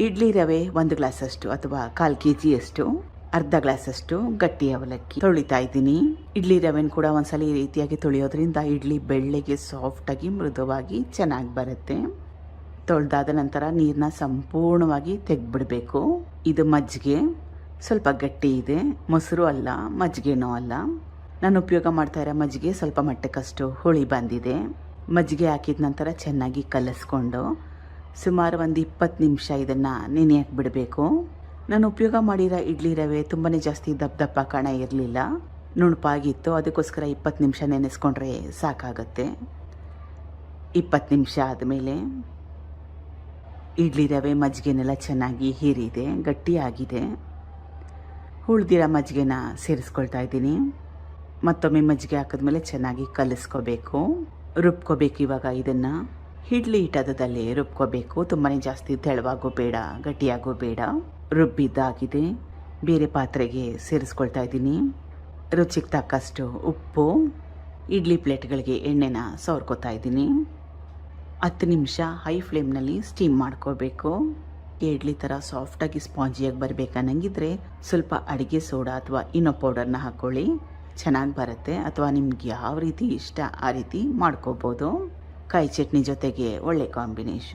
ಇಡ್ಲಿ ರವೆ ಒಂದು ಗ್ಲಾಸಷ್ಟು ಅಥವಾ ಕಾಲು ಕೆ ಜಿಯಷ್ಟು ಅರ್ಧ ಗ್ಲಾಸಷ್ಟು ಗಟ್ಟಿ ಅವಲಕ್ಕಿ ತೊಳಿತಾ ಇದ್ದೀನಿ. ಇಡ್ಲಿ ರವೆನ ಕೂಡ ಒಂದ್ಸಲ ಈ ರೀತಿಯಾಗಿ ತೊಳೆಯೋದ್ರಿಂದ ಇಡ್ಲಿ ಬೆಳ್ಳಿಗೆ ಸಾಫ್ಟಾಗಿ ಮೃದುವಾಗಿ ಚೆನ್ನಾಗಿ ಬರುತ್ತೆ. ತೊಳೆದಾದ ನಂತರ ನೀರನ್ನ ಸಂಪೂರ್ಣವಾಗಿ ತೆಗ್ಬಿಡಬೇಕು ಇದು ಮಜ್ಜಿಗೆ, ಸ್ವಲ್ಪ ಗಟ್ಟಿ ಇದೆ, ಮೊಸರು ಅಲ್ಲ, ಮಜ್ಜಿಗೆನೂ ಅಲ್ಲ. ನಾನು ಉಪಯೋಗ ಮಾಡ್ತಾ ಇರೋ ಮಜ್ಜಿಗೆ ಸ್ವಲ್ಪ ಮಟ್ಟಕ್ಕಷ್ಟು ಹುಳಿ ಬಂದಿದೆ. ಮಜ್ಜಿಗೆ ಹಾಕಿದ ನಂತರ ಚೆನ್ನಾಗಿ ಕಲಸ್ಕೊಂಡು ಸುಮಾರು ಒಂದು ಇಪ್ಪತ್ತು ನಿಮಿಷ ಇದನ್ನು ನೆನೆಯಕ್ಕೆ ಬಿಡಬೇಕು? ನಾನು ಉಪಯೋಗ ಮಾಡಿರೋ ಇಡ್ಲಿ ರವೆ ತುಂಬಾ ಜಾಸ್ತಿ ದಪ್ಪ ದಪ್ಪ ಕಾಣ ಇರಲಿಲ್ಲ. ನುಣುಪಾಗಿತ್ತು. ಅದಕ್ಕೋಸ್ಕರ ಇಪ್ಪತ್ತು ನಿಮಿಷ ನೆನೆಸ್ಕೊಂಡ್ರೆ ಸಾಕಾಗತ್ತೆ. ಇಪ್ಪತ್ತು ನಿಮಿಷ ಆದಮೇಲೆ ಇಡ್ಲಿ ರವೆ ಮಜ್ಜಿಗೆನೆಲ್ಲ ಚೆನ್ನಾಗಿ ಹೀರಿದೆ ಗಟ್ಟಿಯಾಗಿದೆ ಉಳ್ದಿರೋ ಮಜ್ಜಿಗೆನ ಸೇರಿಸ್ಕೊಳ್ತಾ ಇದ್ದೀನಿ. ಮತ್ತೊಮ್ಮೆ ಮಜ್ಜಿಗೆ ಹಾಕಿದ್ಮೇಲೆ ಚೆನ್ನಾಗಿ ಕಲಿಸ್ಕೋಬೇಕು. ರುಬ್ಕೋಬೇಕು ಇವಾಗ ಇದನ್ನು. ಇಡ್ಲಿ ಹಿಟ್ಟದಲ್ಲೇ ರುಬ್ಕೋಬೇಕು. ತುಂಬಾ ಜಾಸ್ತಿ ತೆಳುವಾಗೂ ಬೇಡ, ಗಟ್ಟಿಯಾಗೂ ಬೇಡ. ರುಬ್ಬಿದ್ದಾಗಿದೆ. ಬೇರೆ ಪಾತ್ರೆಗೆ ಸೇರಿಸ್ಕೊಳ್ತಾ ಇದ್ದೀನಿ. ರುಚಿಗೆ ತಕ್ಕಷ್ಟು ಉಪ್ಪು, ಇಡ್ಲಿ ಪ್ಲೇಟ್ಗಳಿಗೆ ಎಣ್ಣೆನ ಸವರ್ಕೋತಾ ಇದ್ದೀನಿ. ಹತ್ತು ನಿಮಿಷ ಹೈ ಫ್ಲೇಮ್ನಲ್ಲಿ ಸ್ಟೀಮ್ ಮಾಡ್ಕೋಬೇಕು. ಇಡ್ಲಿ ಥರ ಸಾಫ್ಟಾಗಿ ಸ್ಪಾಂಜಿಯಾಗಿ ಬರಬೇಕನ್ನಂಗಿದ್ರೆ ಸ್ವಲ್ಪ ಅಡುಗೆ ಸೋಡಾ ಅಥವಾ ಇನ್ನೋ ಪೌಡರ್ನ ಹಾಕ್ಕೊಳ್ಳಿ. ಚೆನ್ನಾಗಿ ಬರುತ್ತೆ ಅಥವಾ ನಿಮ್ಗೆ ಯಾವ ರೀತಿ ಇಷ್ಟ ಆ ರೀತಿ ಮಾಡ್ಕೋಬೋದು. ಕಾಯಿ ಚಟ್ನಿ ಜೊತೆಗೆ ಒಳ್ಳೆ ಕಾಂಬಿನೇಷನ್.